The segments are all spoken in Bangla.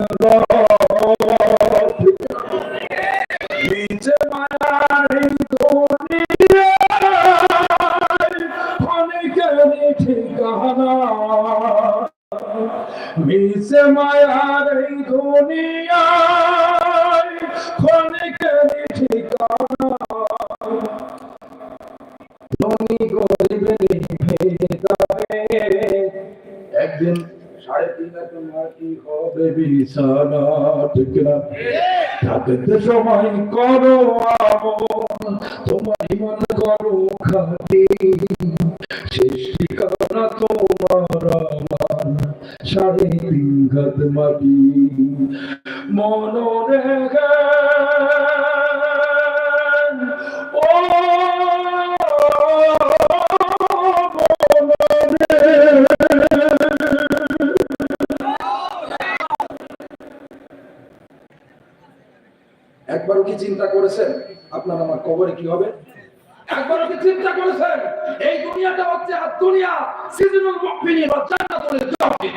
সেদিন সময় করো আমন তোমার ইমান করো খাটি সিজনুল মুমিনিন বা জান্নাতুল জাহিদিন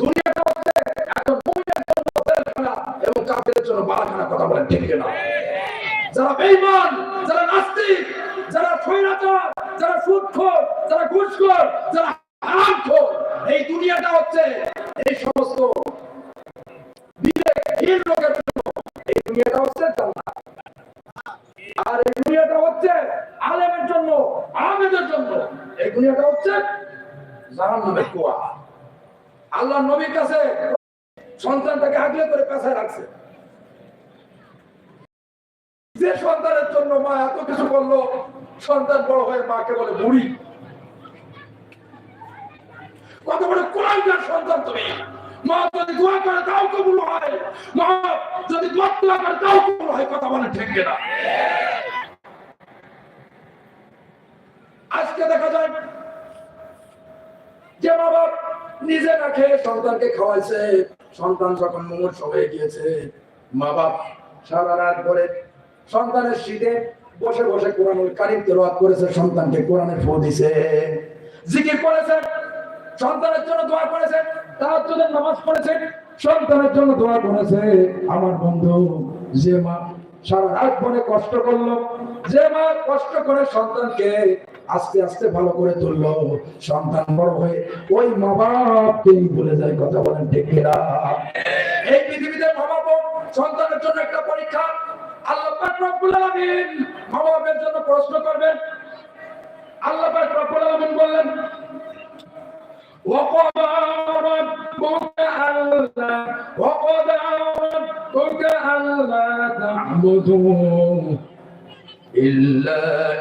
দুনিয়াটা হচ্ছে একজন মুমিনের জন্য জেলখানা এবং কাফিরের জন্য বালাখানা কথা বলেন, ঠিক না যারা বেঈমান, যারা নাস্তিক, যারা স্বৈরাচার, যারা সুদখোর যারা ঘুষখোর, যারা আল্লাহ নবীর কাছে সন্তানটাকে আগলে করে পেছায় রাখছে। যে সন্তানের জন্য মা এত কিছু করল, সন্তান বড় হয়ে মাকে বলে, বুড়ি, কত বড় কোরআনকার সন্তান তুমি। মা যদি দোয়া করে তাও কবুল হয়, মা যদি দোয়া করে তাও কবুল হয়, কথা বলে ঠিক না আজকে দেখা যায় যে মা বাপ নিজে না খেয়ে সন্তানকে খাওয়াইছে। সন্তান যখন মুমূর্ষ হয়ে গিয়েছে মা বাপ সারা রাত ধরে সন্তানের শীতে বসে বসে কোরআনুল কারিম তেলাওয়াত করেছে, সন্তানকে কোরআনে ফো দিছে। জিকির করেছে, সন্তানের জন্য দোয়া করেছে, তাহাজ্জুদের নামাজ পড়েছে, সন্তানের জন্য দোয়া করেছে। আমার বন্ধু, যে মা সারা রাত মনে কষ্ট করল, যে মা কষ্ট করে সন্তানকে আস্তে আস্তে ভালো করে তুললো সন্তান বড় হয়ে ওই মা বাপকেই ভুলে যায় কথা বলেন ঠিক কিনা? এই পৃথিবীতে মা বাপ সন্তানের জন্য একটা পরীক্ষা আল্লাহ পাক রব্বুল আলামিন মা বাপের জন্য প্রশ্ন করবেন আল্লাহ পাক রব্বুল আলামিন বললেন وقضى ربك ألا وقضى ربك ألا تعبدوا إلا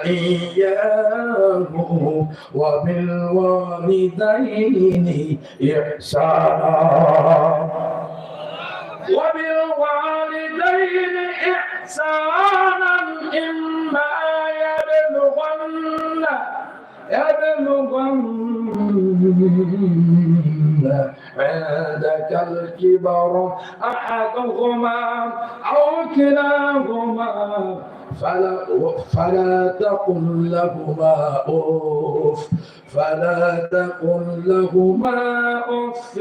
إياه وبالوالدين إحسانا. وبالوالدين إحسانا إما يبلغن يبلغن عندك الكبر أحدهما أو كلاهما. فلا, فلا تقل لهما أوف فلا تقل لهما أف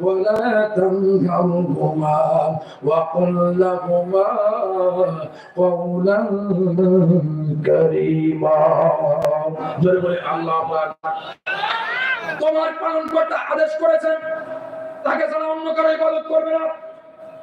ولا تنهرهما وقل لهما قولا كريما জোরে বলে আল্লাহ তোমার পালন করতে আদেশ করেছেন তাকে ছাড়া অন্য কারো ইবাদত করবে না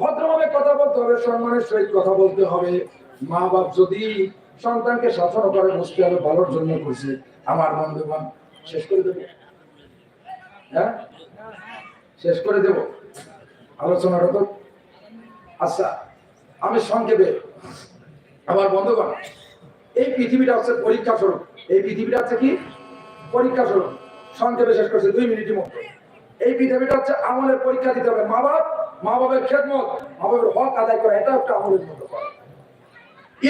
ভদ্রভাবে কথা বলতে হবে, সম্মানের সহিত কথা বলতে হবে। মা বাপ যদি সন্তানকে শাসন করে, বুঝতে হবে ভালোর জন্য করছে। আমার বন্ধুগণ, শেষ করে দেব? হ্যাঁ? শেষ করে দেব? আলোচনাটা তো আচ্ছা আমি সংক্ষেপে। আমার বন্ধুগণ, এই পৃথিবীটা হচ্ছে পরীক্ষা স্বরূপ এই পৃথিবীটা হচ্ছে কি? পরীক্ষা স্বরূপ সংক্ষেপে শেষ করছে, দুই মিনিটের মতো এই পৃথিবীটা হচ্ছে আমলের পরীক্ষা দিতে হবে। মা বাপ মা বাবার খেদমত মা বাবার হক আদায় করা এটা একটা আমলের মতো করা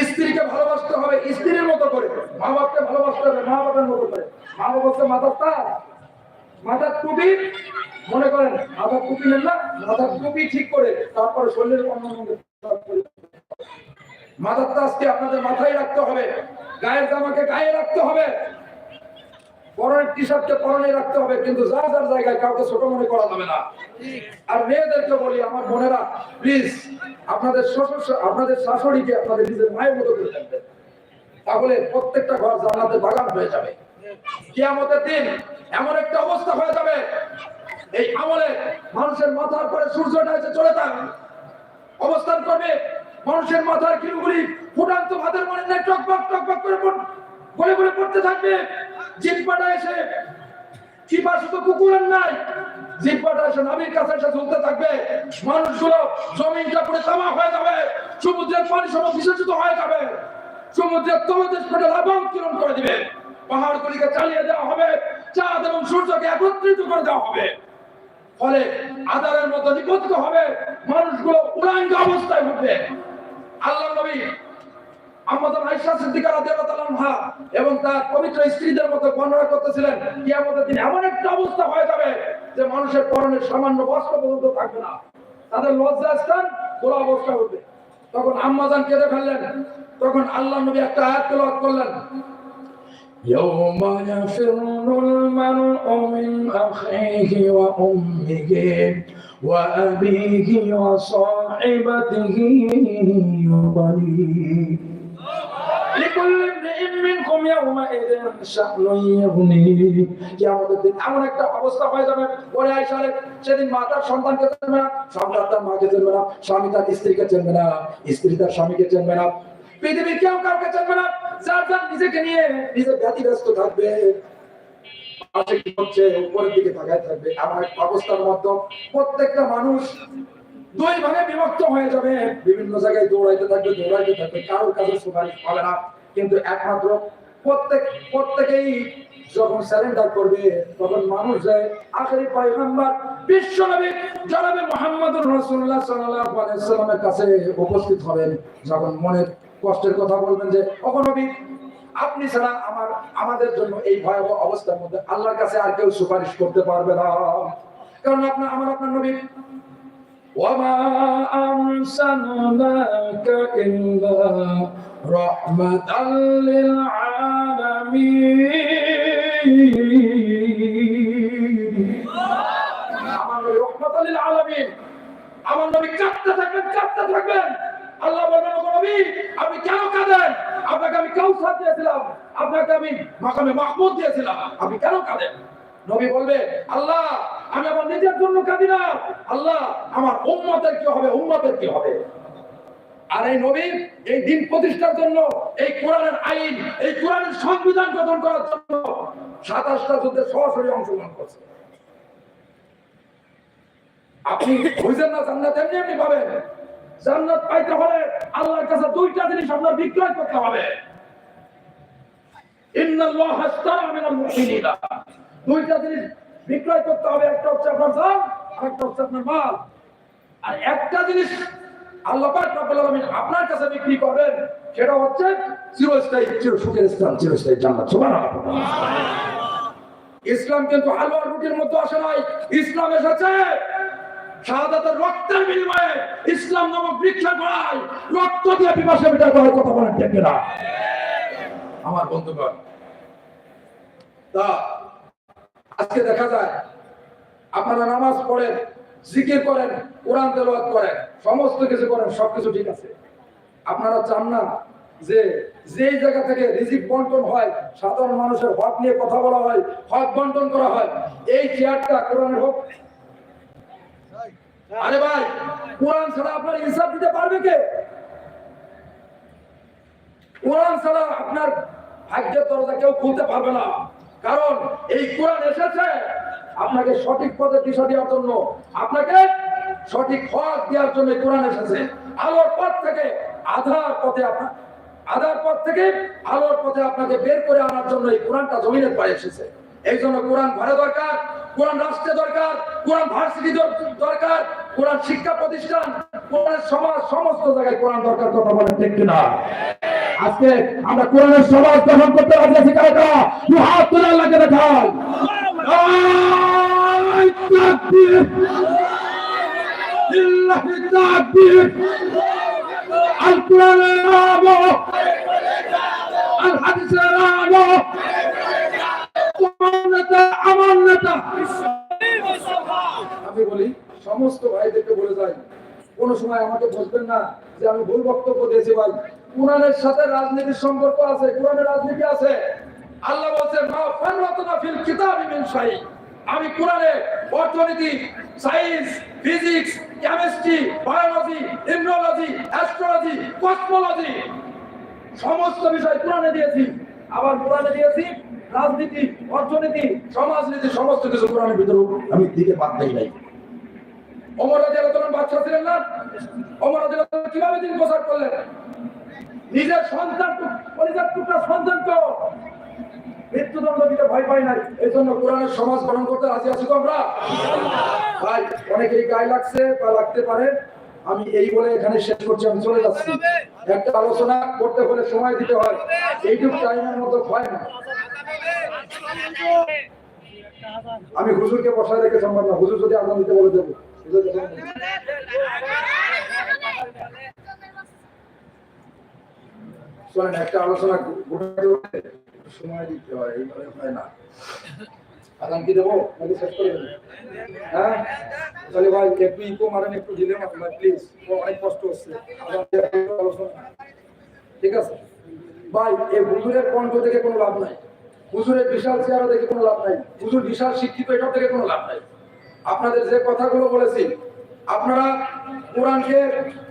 স্ত্রীকে ভালোবাসতে হবে, স্ত্রীর মতো করে। মা বাপকে ভালোবাসতে হবে মা বাবার মতো করে। মা বাবা হচ্ছে মাথার তার। মাথার টুপি, মনে করেন মাথার টুপি নেন না মাথার টুপি ঠিক করে তারপরে শরীরের অন্য মাথার তাজকে আপনাদের মাথায় রাখতে হবে, গায়ের জামাকে গায়ে রাখতে হবে। পরনের টি পরনে রাখতে হবে, কিন্তু যার যার জায়গায় কাউকে ছোট মনে করা যাবে না। আর মেয়েদেরকে বলি, আমার বোনেরা প্লিজ আপনাদের শ্বশুর আপনাদের শাশুড়িকে আপনাদের নিজের মায়ের মতো করে তাহলে প্রত্যেকটা ঘর বাগান হয়ে যাবে। কিয়ামতের দিন এমন একটা অবস্থা হয়ে যাবে, এই আমলে মানুষের মাথার পরে সূর্যটা এসে চলে যাবে অবস্থান করবে, মানুষের মাথার কিলুগুলি ফুটান্ত ভাতের মনে টকবক টকবক করে গলে গলে পড়তে থাকবে। জিব্বাটা এসে। চিপা শুধু কুকুরের নাই জিব্বাটা এসে নাবির কাছে এসে ঝুলতে থাকবে। মানুষগুলো জমিনটা পুরো তামা হয়ে যাবে, সমুদ্রের পানি সব বিশেষিত হয়ে যাবে। সমুদ্রের তলদেশ পেটে লাভং কিরণ করে দিবে। পাহাড়গুলিকে চালিয়ে দেওয়া হবে, চাঁদ এবং সূর্যকে একত্রিত করে দেওয়া হবে। ফলে আদারের মতো নিপতিত হবে, মানুষগুলো উলাঙ্গ অবস্থায় উঠবে। আল্লাহ নবী আমাদের আয়েশা সিদ্দিকা রাদিয়াল্লাহু তাআলা আনহা এবং তার পবিত্র স্ত্রীদের মতো বর্ণনা করতেছিলেন কিয়ামতের দিন এমন একটা অবস্থা হয়ে যাবে যে মানুষের পরনের সামান্য বস্ত্র পর্যন্ত থাকবে না তাদের লজ্জা স্থান পুরো অবস্থা উঠবে তখন আম্মাজান কেঁদে ফেললেন তখন আল্লাহ নবী একটা আয়াত তেলাওয়াত করলেন يوم يفر المرء من أخيه وأمه وأبيه وصاحبته وبنيه তার স্বামীকে চেনবে না কেউ কাউকে চেনবে না, যার নিজেকে নিয়ে থাকবে। তাকায় থাকবে একটা অবস্থার প্রত্যেকটা মানুষ দুই ভাগে বিভক্ত হয়ে যাবে। বিভিন্ন জায়গায় দৌড়াইতে থাকবে দৌড়াইতে থাকবে। কারোর কাছে সুপারিশ হবে না। কিন্তু একমাত্র প্রত্যেক, প্রত্যেকেই যখন স্যারেন্ডার করবে, তখন মানুষ যায় আখেরি পয়গম্বর বিশ্ব নবী জনাবে সাল্লাল্লাহু আলাইহি সাল্লামের কাছে উপস্থিত হবেন। যখন মনের কষ্টের কথা বলবেন যে, ওগো নবী, আপনি ছাড়া আমার, আমাদের জন্য এই ভয়াবহ অবস্থার মধ্যে আল্লাহর কাছে আর কেউ সুপারিশ করতে পারবে না। কারণ আপনার, আমার, আপনার নবী وما أرسلناك إلا رحمة للعالمين আমার নবী রহমাতাল লিল আলামিন আমার নবী কাঁদতে থাকবেন কাঁদতে থাকবেন আল্লাহ বলবেন ওগো নবী আপনি কেন কাঁদেন আপনাকে আমি কাউসার দিয়েছিলাম আপনাকে আমি মাকামে মাহমুদ দিয়েছিলাম আপনি কেন কাঁদেন নবী বলবে, আল্লাহ, আমি আমার নিজের জন্য কাঁদি না। আল্লাহ, আমার উম্মতের কি হবে? উম্মতের কি হবে? আর এই নবী এই দিন প্রতিষ্ঠার জন্য, এই কোরআনের আইন, এই কোরআনের সংবিধান গঠন করার জন্য সাতাশটা যুদ্ধে সরাসরি অংশগ্রহণ করছে। আপনি বুঝেন না, জান্নাত এমনি এমনি পাবেন। জান্নাত পাইতে হলে আল্লাহর কাছে দুইটা জিনিস আপনার বিক্রয় করতে হবে। ইন্নাল্লাহ আশতারা মিনাল মুমিনিনা। দুইটা জিনিস বিক্রয় করতে হবে, একটা হচ্ছে আপনার জান আর একটা হচ্ছে আপনার মাল। আর একটা জিনিস আপনার কাছে বিক্রি হচ্ছে চিরস্থায়ী চির ইসলাম কিন্তু ইসলাম এসেছে রক্তের বিনিময়ে। ইসলাম নামক রক্ত দিয়ে কথা বলেন আমার বন্ধুগণ, তা আজকে দেখা যায় আপনারা নামাজ পড়েন, জিকির করেন, কোরআন তেলাওয়াত করেন, সমস্ত কিছু করেন, সবকিছু ঠিক আছে। আপনারা চান না যে যেই জায়গা থেকে রিজিক বন্টন হয়, সাধারণ মানুষের হক নিয়ে কথা বলা হয়, হক বন্টন করা হয়, এই চেয়ারটা কোরআনের হোক। আরে ভাই, কোরআন ছাড়া আপনার ইনসাফ দিতে পারবে কে? কোরআন ছাড়া আপনার ভাগ্যের দরজা কেউ খুলতে পারবে না। কারণ এই কোরআন এসেছে আপনাকে সঠিক পথে দিশা দেওয়ার জন্য। আপনাকে সঠিক হক দেওয়ার জন্য কোরআন এসেছে। আলোর পথ থেকে আধার পথে আপনার আধার পথ থেকে আলোর পথে আপনাকে বের করে আনার জন্য এই কোরআনটা জমিনের পায়ে এসেছে। এই জন্য কোরআন ঘরে দরকার। কোরআন রাষ্ট্রে দরকার, কোরআন ভার্সিটি দরকার, কোরআন শিক্ষা প্রতিষ্ঠান, কোরআন সমাজ, সমস্ত জায়গায় কোরআন দরকার কথা বলেন, ঠিক কিনা? আজকে আমরা কোরআনের সমাজ গঠন করতে রাজি আছি কারা কারা? হাত তুলে আল্লাহকে আল্লাহু তাকবীর আল কোরআনের আলো হাদিসের আলো আমি বলি, সমস্ত ভাইদেরকে বলে যাই সময় আমাকে বলবেন না যে আমি ভুল বক্তব্য দিয়েছি ভাই। কোরআনের সাথে রাজনীতির সম্পর্ক আছে কোরআনের রাজনীতি আছে। আল্লাহ বলছে, মা ফিল শাই। আমি কোরআনে অর্থনীতি science physics, chemistry, biology immunology astrology, cosmology, সমস্ত বিষয় কোরআনে দিয়েছি। আবার কোরআনে দিয়েছি, রাজনীতি, অর্থনীতি, সমাজনীতি, সমস্ত কিছু কোরআনের ভিতরে আমি দিকে বাদ নাই। অমর রাজিয়াল তখন বাচ্চা ছিলেন না? অমর রাজিয়াল কীভাবে দিন প্রচার করলেন? নিজের সন্তান পরিবার টুকরা সন্তানকে মৃত্যুদণ্ড দিতে ভয় পাই নাই। এই জন্য কোরআনের সমাজ গঠন করতে রাজি আছি তো আমরা? ভাই, অনেকেই গায়ে লাগছে বা লাগতে পারে। আমি এই বলে এখানে শেষ করছি, আমি চলে যাচ্ছি। একটা আলোচনা করতে হলে সময় দিতে হয়। এইটুকু টাইমের মতো হয় না। আমি হুজুরকে বসায় রেখে সম্ভব না। হুজুর যদি আগাম দিতে বলে দেবো। একটা আলোচনা সময় দিতে হয়, এইভাবে হয় না। কি দেবো? শেষ করে হ্যাঁ? তাহলে ভাই, একটু ইকো মারেন, একটু দিলে ভাই প্লিজ অনেক কষ্ট হচ্ছে। ঠিক আছে? ভাই, এই হুজুরের কণ্ঠ থেকে কোনো লাভ নাই। হুজুরের বিশাল চেহারা কোনো লাভ নাই। হুজুর বিশাল শিক্ষিত এটা থেকে কোনো লাভ নাই। আপনাদের যে কথাগুলো বলেছি, আপনারা কোরআনকে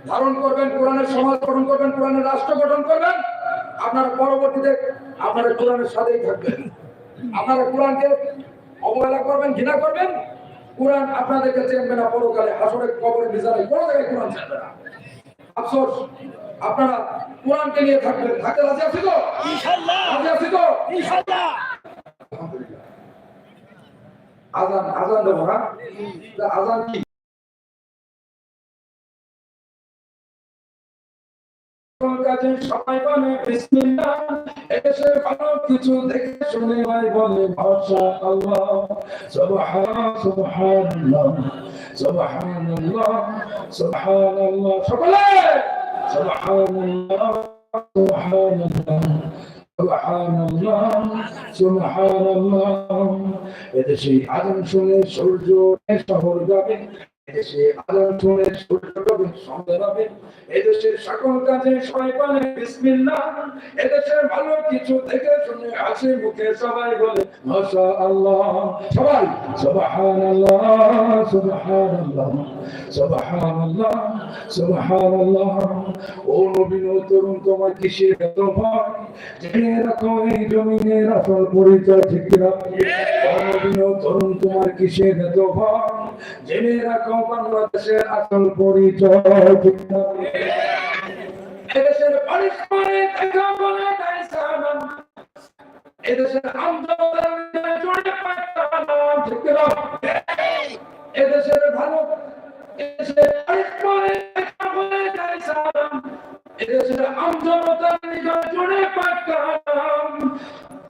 ধারণ করবেন, কোরআনের সমাজ গঠন করবেন, কোরআনের রাষ্ট্র গঠন করবেন, আপনারা পরবর্তীতে আপনারা কোরআনের সাথেই থাকবেন। আপনারা কোরআনকে অবহেলা করবেন ঘৃণা করবেন কোরআন আপনাদেরকে চেনবে না পরকালে হাসরে কবরে বিচারে কোনো জায়গায় কোরআন চেনবে না। আফসোস আপনারা কোরআনকে নিয়ে থাকবেন। থাকতে রাজি আছি তো? রাজি আছি তো। আজান আজান দেবো না? আজান কি? কাজে সবাই বলে, বিসমিল্লাহ। এসে ভালো কিছু দেখে শুনে ভাই বলে ভাষা আল্লাহ সুবহান সুবহানাল্লাহ সুবহানাল্লাহ সুবহানাল্লাহ। সকলে! সুবহানাল্লাহ সুবহানাল্লাহ এদেশে আজান শুনে সূর্য শহর যাবে। তরুণ, তোমার কিসের এত ভয়? এই জমিনের আসল পরিচয় ঠিক নবীন তরুণ, তোমার কিসের এত ভয়? জেনে রাখো বাংলাদেশের আসল পরিচয়। এদেশের পানিশমানে দেখা বলে এদেশের আন্দোলন জুড়ে পাঠালাম ঠিক এদেশের ভালো, এদেশের পানিশমানে দেখা বলে সালাম। এদেশের আন্দোলন জুড়ে পাঠালাম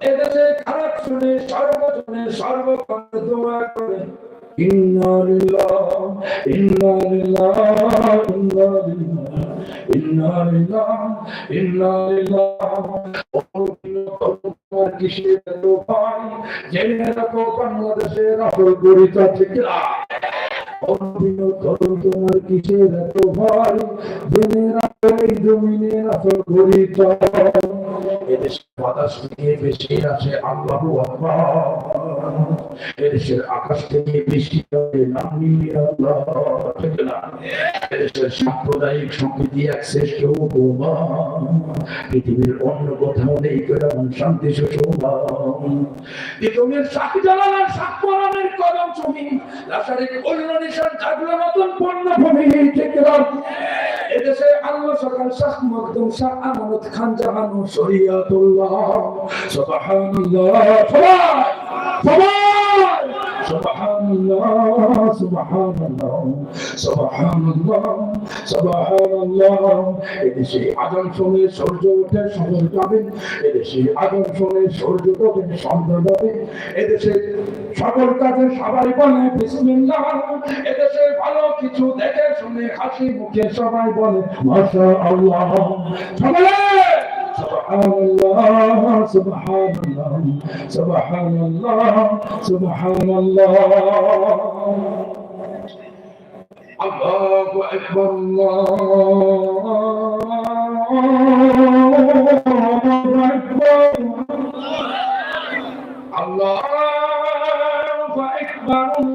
এদেশে খারাপ শুনে সর্বজনে সর্বক্ষণ দোয়া করে। ইন্না লিল্লাহ ইন্না লিল্লাহ তোমার কিসের এত ভয় জেনে রাখো বাংলাদেশের আসল তোমার কিসের এত ভয় জেনে রাখো এই জমিনের আসল পরিচয় বেশি আসে এদেশের আকাশ থেকে বৃষ্টি হবে, নামি আল্লাহ এদেশের সাম্প্রদায়িক সম্প্রীতি এক শ্রেষ্ঠ পৃথিবীর অন্য কোথাও নেই কেমন শান্তি সুষমা সাক্ষী জানালার সাক্ষরানের কলম না এদেশে আল্লাহ সকাল শাহ মকদুম শাহ খান শরিয়াতুল্লাহ সুবহানাল্লাহ সবাই সবাই সূর্য এদেশে বলে এদেশে ভালো কিছু দেখে শুনে হাসি মুখে সবাই বলে মাশা আল্লাহ সকলে سبحان الله سبحان الله سبحان الله سبحان الله الله أكبر الله أكبر الله أكبر الله أكبر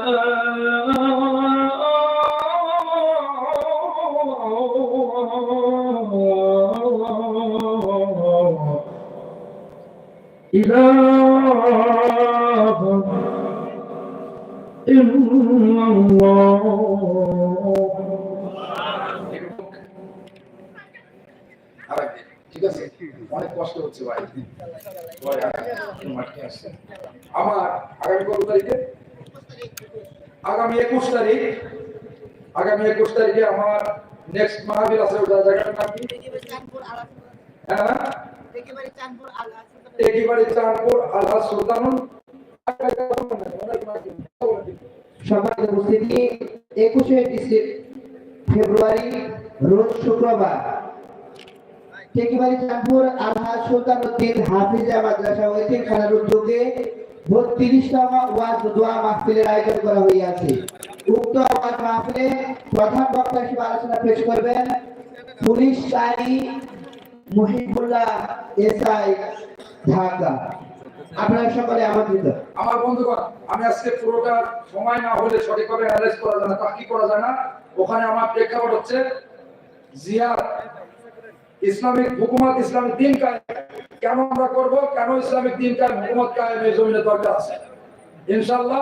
إله إلا الله আরেকদিন, ঠিক আছে অনেক কষ্ট হচ্ছে ভাই পরে আরেকদিন মাঠে আসছে। আমার আগামী কত তারিখে আগামী একুশ তারিখ আগামী একুশ তারিখে আমার নেক্সট মাহবিল আছে ওটা জায়গাটার নাম কি হ্যাঁ একেবারে চাঁদপুর আল্লাহ সুলতানুল সভায় উপস্থিতি একুশে ফেব্রুয়ারি, রোজ শুক্রবার। টেকিবাড়ি চাঁদপুর আলহাজ সুলতান উদ্দিন হাফিজা মাদ্রাসা ঐতিম খানার উদ্যোগে বত্রিশতম ওয়াজ দোয়া মাহফিলের আয়োজন করা হইয়াছে উক্ত ওয়াজ মাহফিলে প্রধান বক্তা হিসেবে আলোচনা পেশ করবেন police Shahi Muhibullah S I Dhaka. আপনারা সকলে আমন্ত্রিত। আমার বন্ধুগণ, আমি আজকে পুরোটা সময় না হলে সঠিকভাবে অ্যানালাইজ করা যায় না, তা কি করা যায় না? ওখানে আমার প্রেক্ষাপট হচ্ছে ইসলামিক হুকুমত, ইসলামিক দিন কায়েম। কেন আমরা করব? কেন ইসলামিক দিন কায়েম? হুকুমত কায়েম এই জমিনে দরকার আছে। ইনশাআল্লাহ,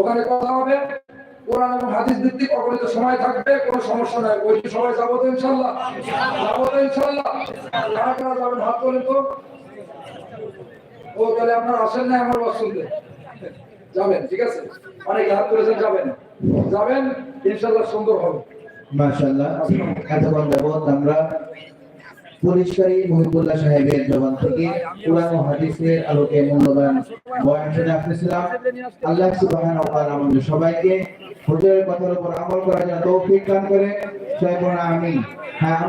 ওখানে কথা হবে। কোরআন এবং হাদিস ভিত্তিক অগণিত সময় থাকবে, কোনো সমস্যা নাই। ওই সময় যাব তো ইনশাআল্লাহ যাব তো ইনশাআল্লাহ কারা কারা যাবেন হাত তোলেন তো? ও, তাহলে আপনার আসেন না আমার বাস যাবেন, ঠিক আছে? অনেক হাত তুলেছেন, যাবেন। যাবেন, ইনশাল্লাহ সুন্দর হবে। মাশাআল্লাহ। এতক্ষণ যাবত আমরা পরিষ্কারী মহিবুল্লাহ সাহেবের জবান থেকে কোরআন ও হাদিসের আলোকে মূল্যবান বয়ান শুনে আসতেছিলাম। আল্লাহ সুবহানাহু ওয়া তাআলা আমাদের সবাইকে হুজুরের কথার উপর আমল করার জন্য তৌফিক দান করে জয় বলুন আমি হ্যাঁ